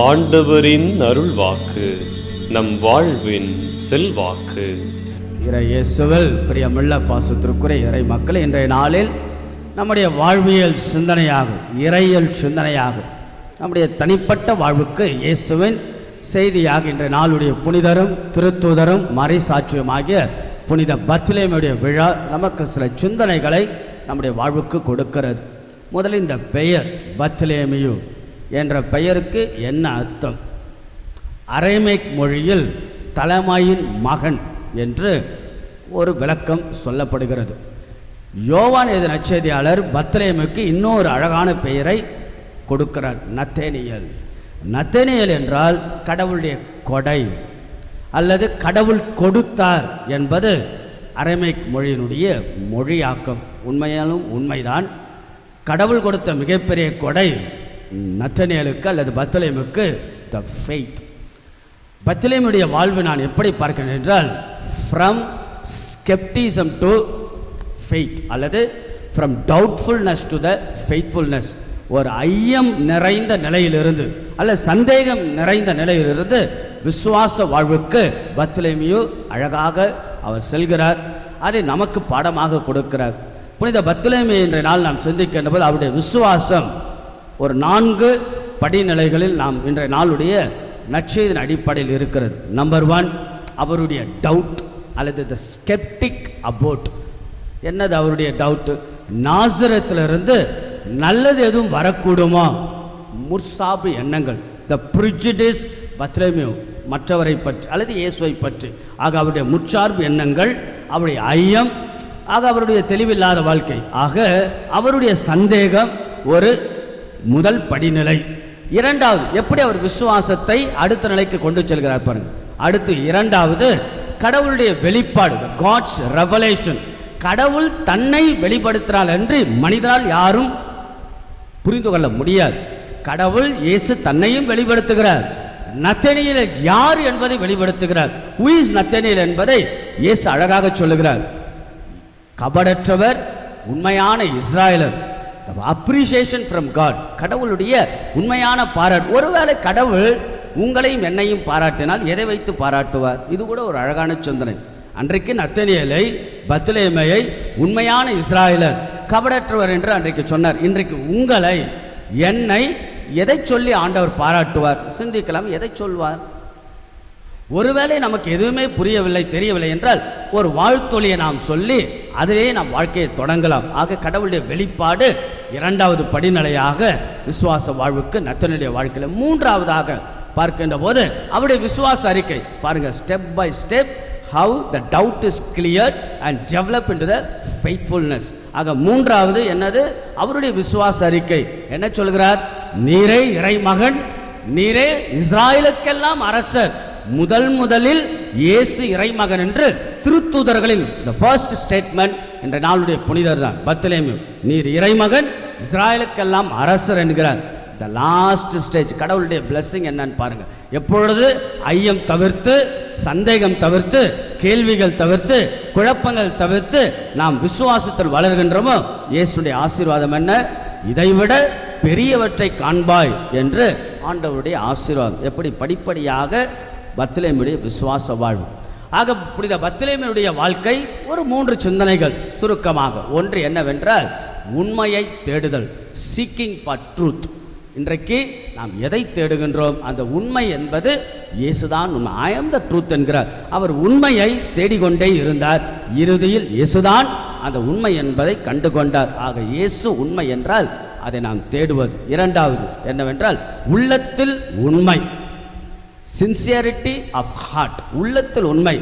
ஆண்டவரின் அருள்வாக்கு நம் வாழ்வின் செல்வாக்கு. இறை இயேசுவில் பிரியமுள்ள பாசத்திற்குரிய இறை மக்கள் இன்றைய நாளில் நம்முடைய வாழ்வியல் சிந்தனையாகும் இறையியல் சிந்தனையாகும். நம்முடைய தனிப்பட்ட வாழ்வுக்கு இயேசுவின் செய்தியாக இன்றைய நாளுடைய புனிதரும் திருத்தூதரும் மறைசாட்சியமாகிய புனித பத்லேமுடைய விழா நமக்கு சில சிந்தனைகளை நம்முடைய வாழ்வுக்கு கொடுக்கிறது. முதலில் இந்த பெயர் பத்லேமியு என்ற பெயருக்கு என்ன அர்த்தம்? அரைமேக் மொழியில் தலைமையின் மகன் என்று ஒரு விளக்கம் சொல்லப்படுகிறது. யோவான் எது நச்செய்தியாளர் பத்ரேமுக்கு இன்னொரு அழகான பெயரை கொடுக்கிறார். நத்தேனியல். நத்தேனியல் என்றால் கடவுளுடைய கொடை அல்லது கடவுள் கொடுத்தார் என்பது அரேமிக் மொழியினுடைய மொழியாக்கம். உண்மையாலும் உண்மைதான். கடவுள் கொடுத்த மிகப்பெரிய கொடை நத்தனியலுக்கு அல்லது பத்தலேமுக்கு த ஃபெய்த் பத்தலேமுடைய வாழ்வு நான் எப்படி பார்க்கிறேன் என்றால் ஃப்ரம் ஸ்கெப்டிசம் டு ஃபெய்த் அல்லது from doubtfulness to the faithfulness ஒரு ஐயம் நிறைந்த நிலையிலிருந்து அல்ல சந்தேகம் நிறைந்த நிலையிலிருந்து விசுவாச வாழ்வுக்கு பத்லேமியு அழகாக அவர் செல்கிறார். அதை நமக்கு பாடமாக கொடுக்கிறார். புனித பத்லேமி என்ற நாள் நாம் சிந்திக்கின்ற போது அவருடைய விசுவாசம் ஒரு நான்கு படிநிலைகளில் நாம் இன்றைய நாளுடைய நற்செய்தின் அடிப்படையில் இருக்கிறது. நம்பர் ஒன் அவருடைய டவுட் அல்லது த ஸ்கெப்டிக் அபோட் என்னது அவருடைய டவுட்டு நாசரத்திலிருந்து நல்லது எதுவும் வரக்கூடுமா? முர்சாபு எண்ணங்கள். த பிரிஜிடிஸ் பத்ரமியோ மற்றவரை பற்றி அல்லது இயேசுவை பற்றி. ஆக அவருடைய முற்சார்பு எண்ணங்கள் அவருடைய ஐயம் ஆக அவருடைய தெளிவில்லாத வாழ்க்கை. ஆக அவருடைய சந்தேகம் ஒரு முதல் படிநிலை. இரண்டாவது எப்படி அவர் விசுவாசத்தை அடுத்த நிலைக்கு கொண்டு செல்கிறார் பாருங்க. அடுத்து இரண்டாவது கடவுளுடைய வெளிப்பாடு காட்ஸ் ரெவலேஷன் கடவுள் தன்னை வெளிப்படுத்தினால் என்று மனிதனால் யாரும் புரிந்து கொள்ள முடியாது. கடவுள் இயேசு தன்னையும் வெளிப்படுத்துகிறார். நத்தனியல் யார் என்பதை வெளிப்படுத்துகிறார். உயிஸ் இஸ் நத்தனியல் என்பதை இயேசு அழகாக சொல்லுகிறார். கபடற்றவர் உண்மையான இஸ்ராயலர். அப்ரிசியேஷன் ஃப்ரம் காட் கடவுளுடைய உண்மையான பாராட்டு. ஒருவேளை கடவுள் உங்களையும் என்னையும் பாராட்டினால் எதை வைத்து பாராட்டுவார்? இது கூட ஒரு அழகான சிந்தனை அன்றைக்கு நத்தனியலை பத்லேமையை உண்மையான இஸ்ராயலர் கபடற்றவர் என்று அன்றைக்கு சொன்னார். இன்றைக்கு உங்களை என்னை எதை சொல்லி ஆண்டவர் பாராட்டுவார்? சிந்திக்கலாம் எதை சொல்வார்? ஒருவேளை நமக்கு எதுவுமே புரியவில்லை தெரியவில்லை என்றால் ஒரு வாழ்த்தொழியை நாம் சொல்லி அதிலே நாம் வாழ்க்கையை தொடங்கலாம். ஆக கடவுளுடைய வெளிப்பாடு இரண்டாவது படிநிலையாக விசுவாச வாழ்வுக்கு நத்தனுடைய வாழ்க்கையில் மூன்றாவதாக பார்க்கின்ற போது அவருடைய விசுவாச அறிக்கை. பாருங்க step by step how the doubt is clear and develop in the faithfulness ஆக மூன்றாவது என்னது? அவருடைய விசுவாச அறிக்கை. என்ன சொல்கிறார்? நீரே இறைமகன் நீரே இஸ்ராயலுக்கெல்லாம் அரசர். முதல் முதலில் இயேசு இறைமகன் என்று திருத்தூதர்களின் த ஃபர்ஸ்ட் ஸ்டேட்மெண்ட் என்ற நாளுடைய புனிதர் தான். பத்லேமியு நீர் இறைமகன் இஸ்ராயலுக்கெல்லாம் அரசர் என்கிறார். த லாஸ்ட் ஸ்டேஜ் கடவுளுடைய பிளஸ்ஸிங் என்னன்னு பாருங்க. எப்பொழுது ஐயம் தவிர்த்து சந்தேகம் தவிர்த்து கேள்விகள் தவிர்த்து குழப்பங்கள் தவிர்த்து நாம் விசுவாசத்தில் வளர்கின்றோமோ இயேசுடைய ஆசீர்வாதம் என்ன? இதைவிட பெரியவற்றை காண்பாய் என்று ஆண்டவருடைய ஆசீர்வாதம். எப்படி? படிப்படியாக பத்லேமுடைய விசுவாச வாழ்வு. ஆக புனித பத்லேமியுடைய வாழ்க்கை ஒரு மூன்று சிந்தனைகள். சுருக்கமாக ஒன்று என்னவென்றால் உண்மையை தேடுதல். சீக்கிங் ஃபார் ட்ரூத் இன்றைக்கு நாம் எதை தேடுகின்றோம்? அந்த உண்மை என்பது இயேசுதான் உண்மை ஐ த ட்ரூத் என்கிறார். அவர் உண்மையை தேடிக்கொண்டே இருந்தார். இறுதியில் இயேசுதான் அந்த உண்மை என்பதை கண்டு கொண்டார் ஆக இயேசு உண்மை என்றால் அதை நாம் தேடுவது. இரண்டாவது என்னவென்றால் உள்ளத்தில் உண்மை. சின்சியரிட்டி ஆஃப் ஹார்ட் உள்ளத்தில் உண்மை.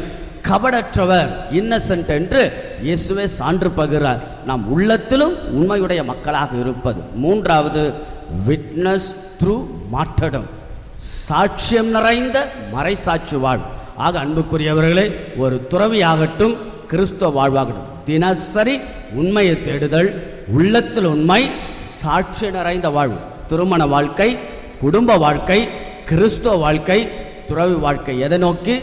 கபடற்றவர் இன்னசென்ட் என்று இயேசுவே சான்று பகிறார் நாம் உள்ளத்திலும் உண்மையுடைய மக்களாக இருப்பது. மூன்றாவது விட்னஸ் த்ரூ மாற்றடம் சாட்சியம் நிறைந்த மறைசாட்சி வாழ். ஆக அன்புக்குரியவர்களே ஒரு துறவியாகட்டும் கிறிஸ்துவ வாழ்வாகட்டும் தினசரி உண்மையை தேடுதல் உள்ளத்தில் உண்மை சாட்சி நிறைந்த வாழ்வு திருமண வாழ்க்கை குடும்ப வாழ்க்கை கிறிஸ்துவ வாழ்க்கை துறவி வாழ்க்கை எதை நோக்கி?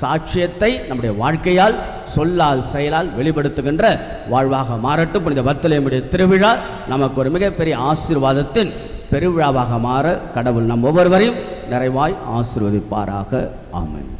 சாட்சியத்தை நம்முடைய வாழ்க்கையால் சொல்லால் செயலால் வெளிப்படுத்துகின்ற வாழ்வாக மாறட்டும். புனித பத்தலையமுடைய திருவிழா நமக்கு ஒரு மிகப்பெரிய ஆசீர்வாதத்தின் பெருவிழாவாக மாற கடவுள் நம் ஒவ்வொருவரையும் நிறைவாய் ஆசிர்வதிப்பாராக. ஆமன்.